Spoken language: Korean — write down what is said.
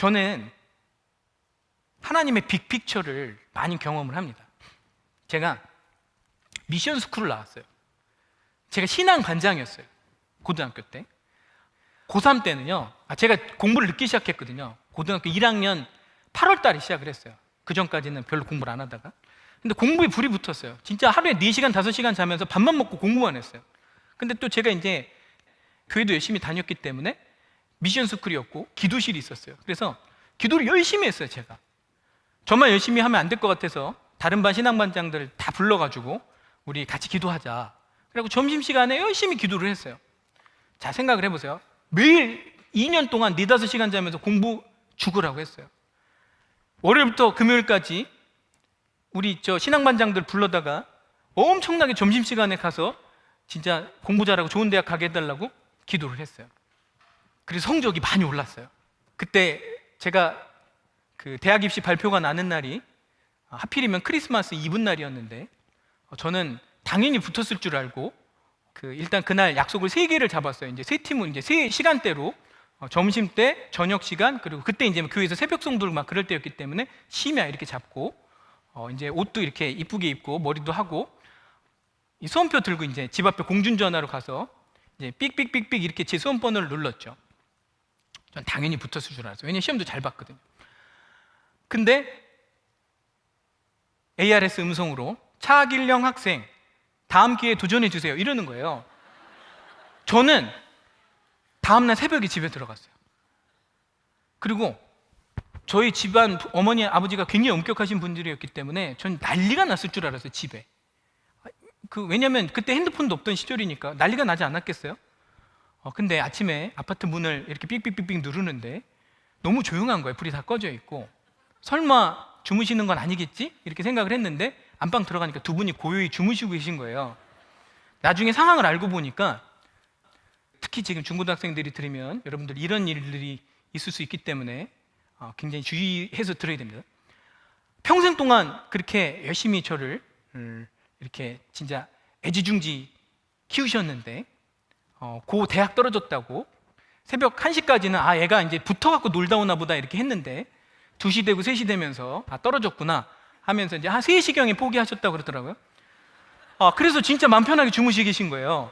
저는 하나님의 빅픽처를 많이 경험을 합니다. 제가 미션 스쿨을 나왔어요. 제가 신앙 관장이었어요. 고등학교 때. 고3 때는요, 아, 제가 공부를 늦게 시작했거든요. 고등학교 1학년 8월 달에 시작을 했어요. 그 전까지는 별로 공부를 안 하다가. 근데 공부에 불이 붙었어요. 진짜 하루에 4시간, 5시간 자면서 밥만 먹고 공부만 했어요. 근데 또 제가 이제 교회도 열심히 다녔기 때문에 미션 스쿨이었고 기도실이 있었어요. 그래서 기도를 열심히 했어요, 제가. 저만 열심히 하면 안 될 것 같아서 다른 반 신앙반장들 다 불러가지고 우리 같이 기도하자. 그리고 점심시간에 열심히 기도를 했어요. 자, 생각을 해보세요. 매일 2년 동안 4, 5시간 자면서 공부 죽으라고 했어요. 월요일부터 금요일까지 우리 저 신앙반장들 불러다가 엄청나게 점심시간에 가서 진짜 공부 잘하고 좋은 대학 가게 해달라고 기도를 했어요. 그래서 성적이 많이 올랐어요. 그때 제가 그 대학 입시 발표가 나는 날이 하필이면 크리스마스 이브 날이었는데 어, 저는 당연히 붙었을 줄 알고 그 일단 그날 약속을 세 개를 잡았어요. 이제 세 팀은 이제 세 시간대로 어, 점심 때, 저녁 시간 그리고 그때 이제 교회에서 새벽 성도를 막 그럴 때였기 때문에 심야 이렇게 잡고 어, 이제 옷도 이렇게 이쁘게 입고 머리도 하고 이 수험표 들고 이제 집 앞에 공중전화로 가서 이제 삑삑삑삑 이렇게 제 수험 번호를 눌렀죠. 전 당연히 붙었을 줄 알았어요. 왜냐면 시험도 잘 봤거든요. 근데 ARS 음성으로 차길령 학생 다음 기회에 도전해 주세요. 이러는 거예요. 저는 다음 날 새벽에 집에 들어갔어요. 그리고 저희 집안 어머니 아버지가 굉장히 엄격하신 분들이었기 때문에 전 난리가 났을 줄 알았어요 집에. 그 왜냐면 그때 핸드폰도 없던 시절이니까 난리가 나지 않았겠어요? 어, 근데 아침에 아파트 문을 이렇게 삑삑삑삑 누르는데 너무 조용한 거예요. 불이 다 꺼져 있고 설마 주무시는 건 아니겠지? 이렇게 생각을 했는데 안방 들어가니까 두 분이 고요히 주무시고 계신 거예요. 나중에 상황을 알고 보니까 특히 지금 중고등학생들이 들으면 여러분들 이런 일들이 있을 수 있기 때문에 어, 굉장히 주의해서 들어야 됩니다. 평생 동안 그렇게 열심히 저를 음, 이렇게 진짜 애지중지 키우셨는데 어, 고 대학 떨어졌다고 새벽 1시까지는 아 얘가 이제 붙어갖고 놀다 오나 보다 이렇게 했는데 2시 되고 3시 되면서 아 떨어졌구나 하면서 이제 한 3시경에 포기하셨다고 그러더라고요. 아, 그래서 진짜 맘 편하게 주무시 계신 거예요.